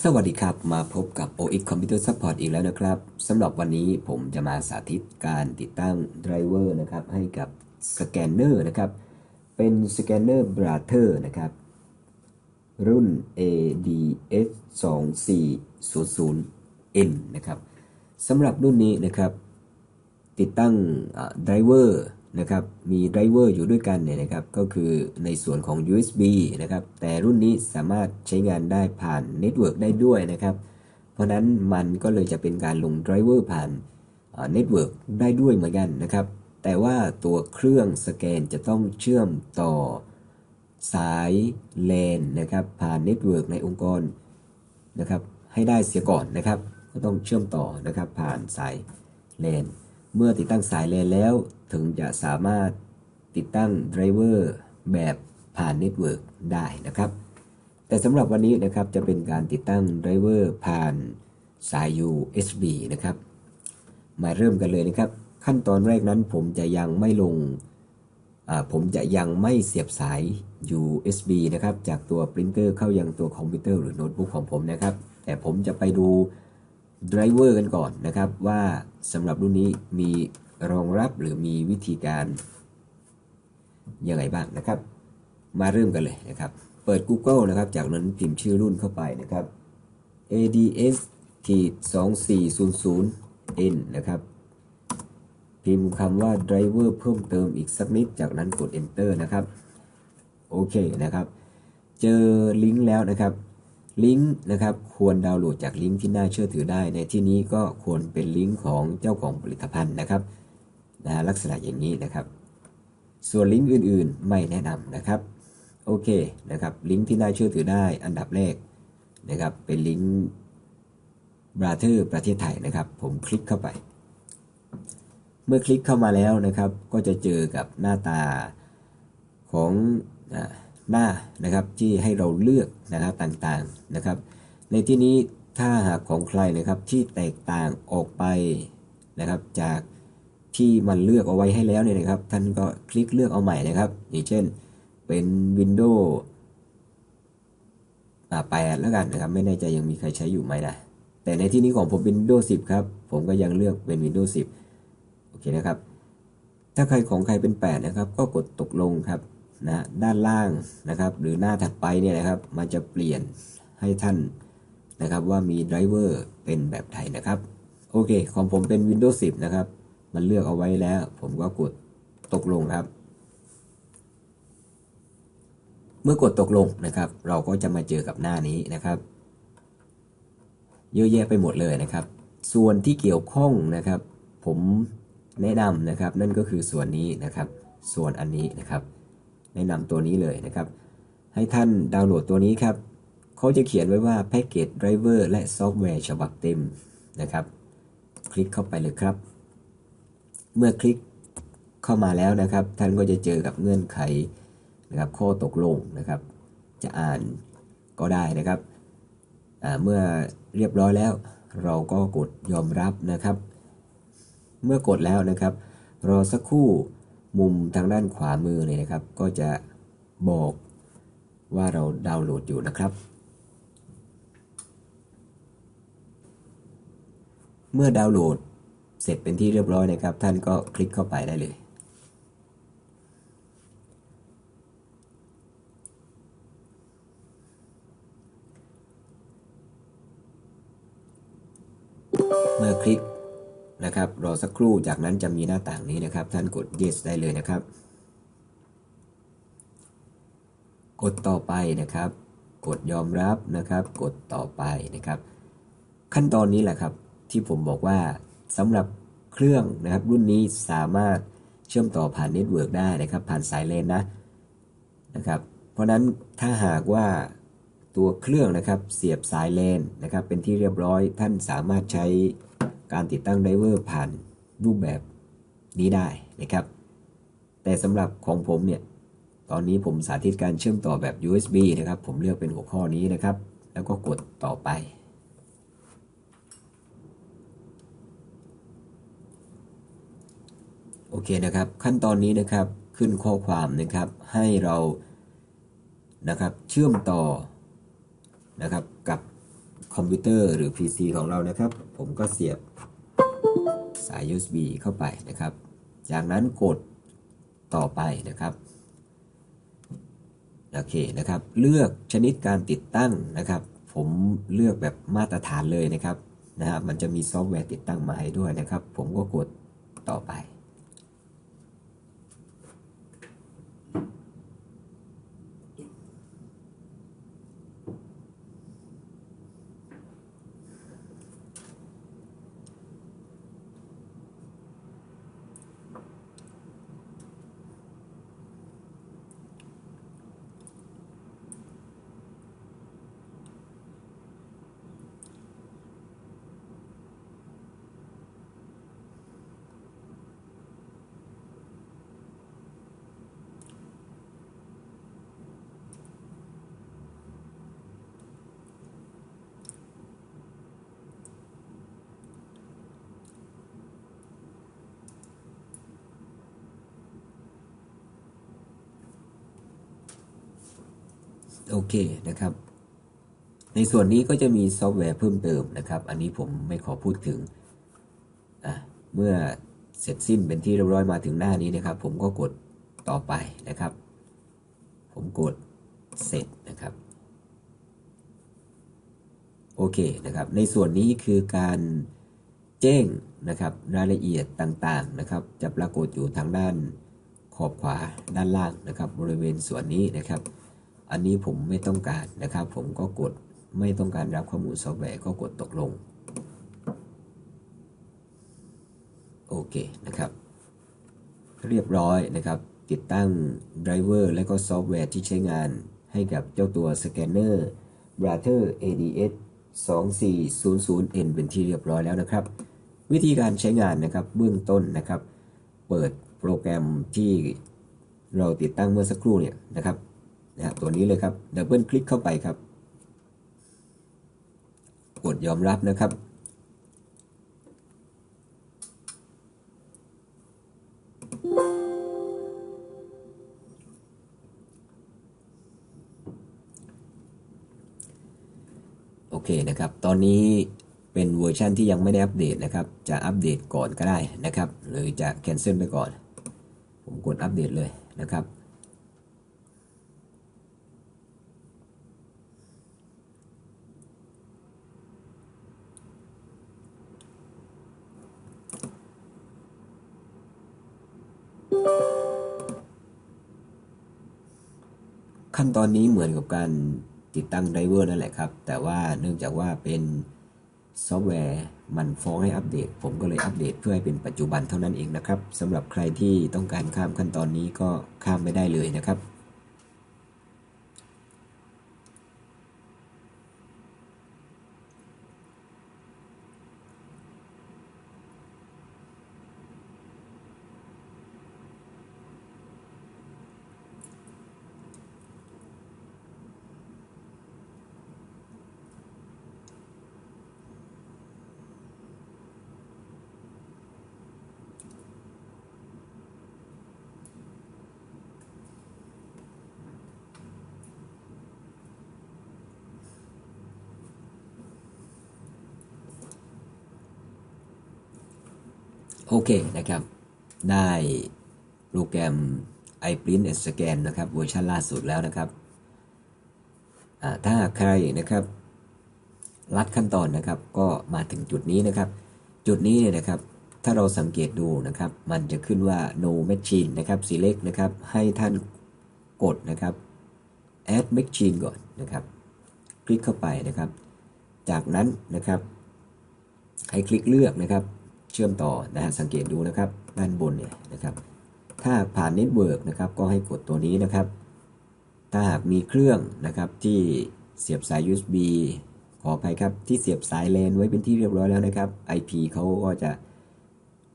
สวัสดีครับ มาพบกับ OX Computer Support อีกแล้วนะครับสำหรับวันนี้ผมจะมาสาธิตการติดตั้งไดรเวอร์นะครับให้กับสแกนเนอร์นะครับ เป็นสแกนเนอร์บราเธอร์นะครับ รุ่น ADS 2 4 0 0 N นะครับสำหรับรุ่นนี้นะครับ ติดตั้งไดรเวอร์ นะครับมีไดรเวอร์อยู่ด้วยกันเนี่ยนะครับก็คือในส่วนของ USB นะครับแต่รุ่นนี้สามารถใช้งานได้ผ่านเน็ตเวิร์กได้ด้วยนะครับเพราะนั้นมันก็เลยจะเป็นการลงไดรเวอร์ผ่านเน็ตเวิร์กได้ด้วยเหมือนกันนะครับแต่ว่าตัวเครื่องสแกนจะต้องเชื่อมต่อสายแลนนะครับผ่านเน็ตเวิร์กในองค์กรนะครับให้ได้เสียก่อนนะครับ ก็ต้องเชื่อมต่อนะครับผ่านสายแลน เมื่อติดตั้งสายแลนแล้วถึงจะสามารถติดตั้งไดรเวอร์แบบผ่านเน็ตเวิร์กได้นะครับ แต่สำหรับวันนี้นะครับจะเป็นการติดตั้งไดรเวอร์ผ่านสาย USB นะครับ มาเริ่มกันเลยนะครับ ขั้นตอนแรกนั้นผมจะยังไม่ลง ผมจะยังไม่เสียบสาย USB นะครับ จากตัวปรินเตอร์เข้ายังตัวคอมพิวเตอร์หรือโน้ตบุ๊กของผมนะครับ แต่ผมจะไปดู ไดรเวอร์กันก่อนนะครับ ว่าสำหรับรุ่นนี้มีรองรับหรือมีวิธีการยังไงบ้างนะครับ มาเริ่มกันเลยนะครับ เปิด Google นะครับ จากนั้นพิมพ์ชื่อรุ่นเข้าไปนะครับ ADS 2400 N นะครับ พิมพ์คำว่า driver เพิ่มเติมอีกสักนิด จากนั้นกด enter นะครับ โอเคนะครับ เจอลิงก์แล้วนะครับ ลิงก์นะครับควรดาวน์โหลดจากลิงก์ที่น่าเชื่อถือได้ ในที่นี้ก็ควรเป็นลิงก์ของเจ้าของผลิตภัณฑ์นะครับนะลักษณะอย่างนี้นะครับ ส่วนลิงก์อื่นๆไม่แนะนำนะครับโอเคนะครับลิงก์ที่น่าเชื่อถือได้อันดับแรกนะครับเป็นลิงก์บราเธอร์ประเทศไทยนะครับ ผมคลิกเข้าไป เมื่อคลิกเข้ามาแล้วนะครับ ก็จะเจอกับหน้าตาของ หน้านะครับที่ให้เราเลือกนะครับต่างๆนะครับ ในที่นี้ถ้าหากของใครนะครับที่แตกต่างออกไปนะครับ จากที่มันเลือกเอาไว้ให้แล้วเนี่ยนะครับ ท่านก็คลิกเลือกเอาใหม่นะครับ อย่างเช่นเป็น Windows แปดแล้วกันนะครับ ไม่แน่ใจยังมีใครใช้อยู่ไหมนะแต่ในที่นี้ของผมเป็น Windows 10 ครับ ผมก็ยังเลือกเป็น Windows 10 โอเคนะครับ ถ้าใครของใครเป็น 8 นะครับ ก็กดตกลงครับ นะด้านล่างนะครับหรือหน้าถัดไปเนี่ยนะครับมันจะเปลี่ยนให้ท่านนะครับว่ามีไดรเวอร์เป็นแบบไทยนะครับโอเคของผมเป็น Windows 10 นะครับ มันเลือกเอาไว้แล้ว ผมก็กดตกลงครับ เมื่อกดตกลงนะครับ เราก็จะมาเจอกับหน้านี้นะครับ เยอะแยะไปหมดเลยนะครับ ส่วนที่เกี่ยวข้องนะครับ ผมแนะนำนะครับ นั่นก็คือส่วนนี้นะครับ ส่วนอันนี้นะครับ แนะนำตัวนี้เลยนะครับ ให้ท่านดาวน์โหลดตัวนี้ครับเขาจะเขียนไว้ว่าแพ็กเกจไดรเวอร์และซอฟต์แวร์ฉบับเต็มนะครับ คลิกเข้าไปเลยครับ เมื่อคลิกเข้ามาแล้วนะครับ ท่านก็จะเจอกับเงื่อนไขนะครับ ข้อตกลงนะครับ จะอ่านก็ได้นะครับ เมื่อเรียบร้อยแล้ว เราก็กดยอมรับนะครับ เมื่อกดแล้วนะครับ รอสักครู่ มุมทางด้านขวามือเนี่ยนะครับ ก็จะบอกว่าเราดาวน์โหลดอยู่นะครับ เมื่อดาวน์โหลดเสร็จเป็นที่เรียบร้อยนะครับ ท่านก็คลิกเข้าไปได้เลย นะครับ รอสักครู่จากนั้นจะมีหน้าต่างนี้นะครับ ท่านกด yes ได้เลยนะครับ กดต่อไปนะครับ กดยอมรับนะครับ กดต่อไปนะครับ ขั้นตอนนี้แหละครับที่ผมบอกว่าสำหรับเครื่องนะครับรุ่นนี้สามารถเชื่อมต่อผ่านเน็ตเวิร์กได้นะครับ ผ่านสายเลนนะนะครับ เพราะนั้นถ้าหากว่าตัวเครื่องนะครับเสียบสายเลนนะครับ เป็นที่เรียบร้อยท่านสามารถใช้ การติดตั้งไดเวอร์ผ่านรูปแบบนี้ได้นะครับ แต่สำหรับของผมเนี่ย ตอนนี้ผมสาธิตการเชื่อมต่อแบบ USB นะครับ ผมเลือกเป็นหัวข้อนี้นะครับ แล้วก็กดต่อไป โอเคนะครับ ขั้นตอนนี้นะครับขึ้นข้อความนะครับ ให้เรานะครับเชื่อมต่อนะครับกับ คอมพิวเตอร์หรือ PC ของเรานะครับ ผมก็เสียบสาย USB เข้าไปนะครับ จากนั้นกดต่อไปนะครับโอเคนะครับ เลือกชนิดการติดตั้งนะครับ ผมเลือกแบบมาตรฐานเลยนะครับนะฮะมันจะมีซอฟต์แวร์ติดตั้งมาให้ด้วยนะครับ ผมก็กดต่อไป โอเคนะครับ ในส่วนนี้ก็จะมีซอฟต์แวร์เพิ่มเติมนะครับ อันนี้ผมไม่ขอพูดถึงเมื่อเสร็จสิ้นเป็นที่เรียบร้อยมาถึงหน้านี้นะครับ ผมก็กดต่อไปนะครับ ผมกดเสร็จนะครับโอเคนะครับ ในส่วนนี้คือการแจ้งนะครับรายละเอียดต่างๆนะครับ จะปรากฏอยู่ทางด้านขอบขวาด้านล่างนะครับ บริเวณส่วนนี้นะครับ อันนี้ผมไม่ต้องการนะครับ ผมก็กดไม่ต้องการรับข้อมูลซอฟต์แวร์ก็กดตกลง โอเคนะครับ เรียบร้อยนะครับ ติดตั้งไดรเวอร์และก็ซอฟต์แวร์ที่ใช้งานให้กับเจ้าตัวสแกนเนอร์ Brother ADS 2400N เป็นที่เรียบร้อยแล้วนะครับ วิธีการใช้งานนะครับเบื้องต้นนะครับ เปิดโปรแกรมที่เราติดตั้งเมื่อสักครู่เนี่ยนะครับ นะตัวนี้เลยครับดับเบิลคลิกเข้าไปครับ กดยอมรับนะครับ โอเคนะครับ ตอนนี้เป็นเวอร์ชันที่ยังไม่ได้อัปเดตนะครับ จะอัปเดตก่อนก็ได้นะครับ หรือจะแคนเซิลไปก่อน ผมกดอัปเดตเลยนะครับ ขั้นตอนนี้เหมือนกับการติดตั้งไดรเวอร์นั่นแหละครับ แต่ว่าเนื่องจากว่าเป็นซอฟต์แวร์มันฟ้องให้อัปเดต ผมก็เลยอัปเดตเพื่อให้เป็นปัจจุบันเท่านั้นเองนะครับสำหรับใครที่ต้องการข้ามขั้นตอนนี้ก็ข้ามไม่ได้เลยนะครับ โอเคนะครับ ได้โปรแกรม iPrint and Scan นะครับเวอร์ชันล่าสุดแล้วนะครับ ถ้าใครนะครับลัดขั้นตอนนะครับ ก็มาถึงจุดนี้นะครับ จุดนี้เนี่ยนะครับ ถ้าเราสังเกตดูนะครับ มันจะขึ้นว่า no machine นะครับ select นะครับ ให้ท่านกดนะครับ add machine ก่อนนะครับ คลิกเข้าไปนะครับ จากนั้นนะครับ ให้คลิกเลือกนะครับ เชื่อมต่อนะฮะสังเกตดูนะครับ ด้านบนเนี่ยนะครับถ้าผ่านเน็ตเวิร์กนะครับก็ให้กดตัวนี้นะครับ ถ้าหากมีเครื่องนะครับที่เสียบสาย USB ขออภัยครับที่เสียบสายเลนไว้เป็นที่เรียบร้อยแล้วนะครับ IP เขาก็จะ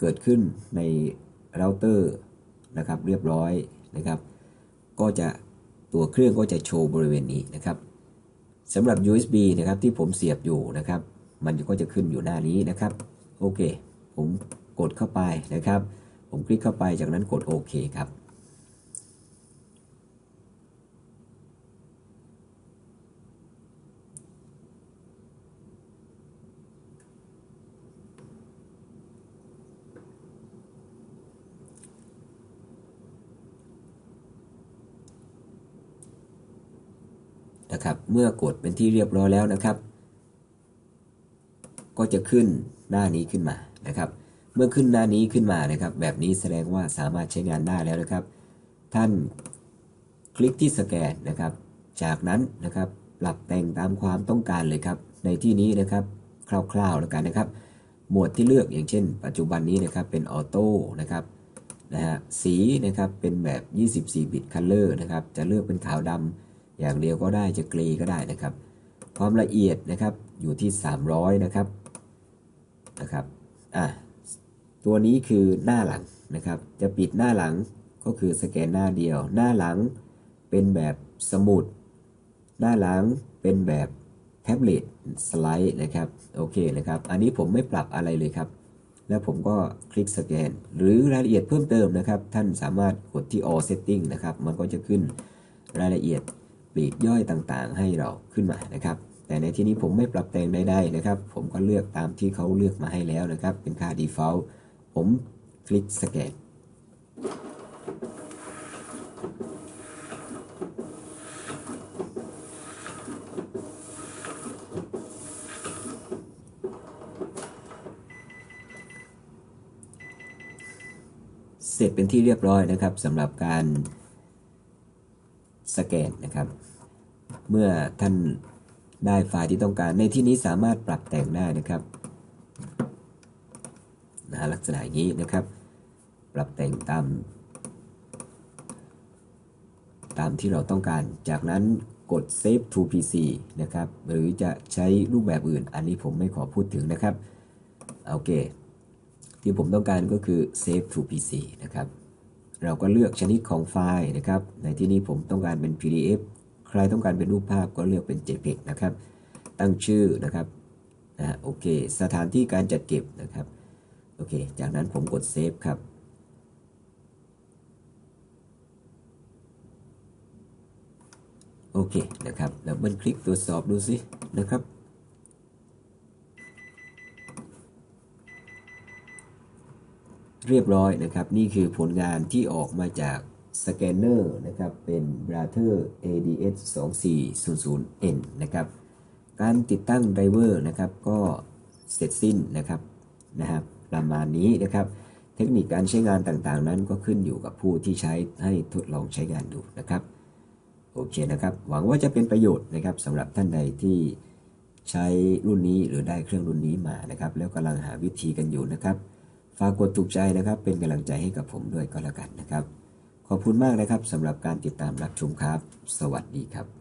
เกิดขึ้นในเราเตอร์นะครับเรียบร้อยนะครับ ก็จะตัวเครื่องก็จะโชว์บริเวณนี้นะครับสำหรับ USB นะครับที่ผมเสียบอยู่นะครับ มันก็จะขึ้นอยู่หน้านี้นะครับ โอเค ผมกดเข้าไปนะครับ ผมคลิกเข้าไปจากนั้นกดโอเคครับนะครับเมื่อกดเป็นที่เรียบร้อยแล้วนะครับ ก็จะขึ้นหน้านี้ขึ้นมา นะครับ เมื่อขึ้นหน้านี้ขึ้นมานะครับ แบบนี้แสดงว่าสามารถใช้งานได้แล้วนะครับ ท่านคลิกที่สแกนนะครับ จากนั้นนะครับปรับแต่งตามความต้องการเลยครับ ในที่นี้นะครับคร่าวๆแล้วกันนะครับ หมวดที่เลือกอย่างเช่น ปัจจุบันนี้นะครับเป็นออโต้นะครับนะฮะสีนะครับเป็นแบบ 24 บิตคัลเลอร์นะครับ จะเลือกเป็นขาวดำอย่างเดียวก็ได้จะเกรย์ก็ได้นะครับ ความละเอียดนะครับอยู่ที่ 300 นะครับนะครับ อะตัวนี้คือหน้าหลังนะครับ จะปิดหน้าหลังก็คือสแกนหน้าเดียว หน้าหลังเป็นแบบสมุด หน้าหลังเป็นแบบแท็บเล็ตสไลด์นะครับโอเคนะครับ อันนี้ผมไม่ปรับอะไรเลยครับ แล้วผมก็คลิกสแกน หรือรายละเอียดเพิ่มเติมนะครับ ท่านสามารถกดที่ all setting นะครับ มันก็จะขึ้นรายละเอียดปลีกย่อยต่างๆ ให้เราขึ้นมานะครับ แต่ในที่นี้ผมไม่ปรับแต่งใดๆนะครับ ผมก็เลือกตามที่เขาเลือกมาให้แล้วนะครับ เป็นค่า default ผมคลิกสแกนเสร็จเป็นที่เรียบร้อยนะครับสำหรับการสแกนนะครับ เมื่อท่าน ได้ไฟล์ที่ต้องการ ในที่นี้สามารถปรับแต่งได้นะครับนะลักษณะอย่างนี้นะครับ ปรับแต่งตาม ตามที่เราต้องการ จากนั้นกด save to PC นะครับ หรือจะใช้รูปแบบอื่น อันนี้ผมไม่ขอพูดถึงนะครับ โอเค ที่ผมต้องการก็คือ save to PC นะครับ เราก็เลือกชนิดของไฟล์นะครับ ในที่นี้ผมต้องการเป็น PDF ใครต้องการเป็นรูปภาพก็เลือกเป็น JPEG นะครับ ตั้งชื่อนะครับนะโอเค สถานที่การจัดเก็บนะครับ โอเค จากนั้นผมกด save ครับโอเคนะครับดับเบิลคลิกตรวจสอบดูสินะครับ เรียบร้อยนะครับ นี่คือผลงานที่ออกมาจาก สแกนเนอร์นะครับเป็น Brother ADS 2400N นะครับการติดตั้งไดรเวอร์นะครับก็เสร็จสิ้นนะครับนะครับประมาณนี้นะครับเทคนิคการใช้งานต่างๆ นั้นก็ขึ้นอยู่กับผู้ที่ใช้ให้ทดลองใช้งานดูนะครับโอเคนะครับ หวังว่าจะเป็นประโยชน์นะครับสำหรับท่านใดที่ใช้รุ่นนี้หรือได้เครื่องรุ่นนี้มานะครับ แล้วกำลังหาวิธีกันอยู่นะครับ ฝากกดถูกใจนะครับ เป็นกำลังใจให้กับผมด้วยก็แล้วกันนะครับ ขอบคุณมากนะครับสำหรับการติดตามรับชมครับ สวัสดีครับ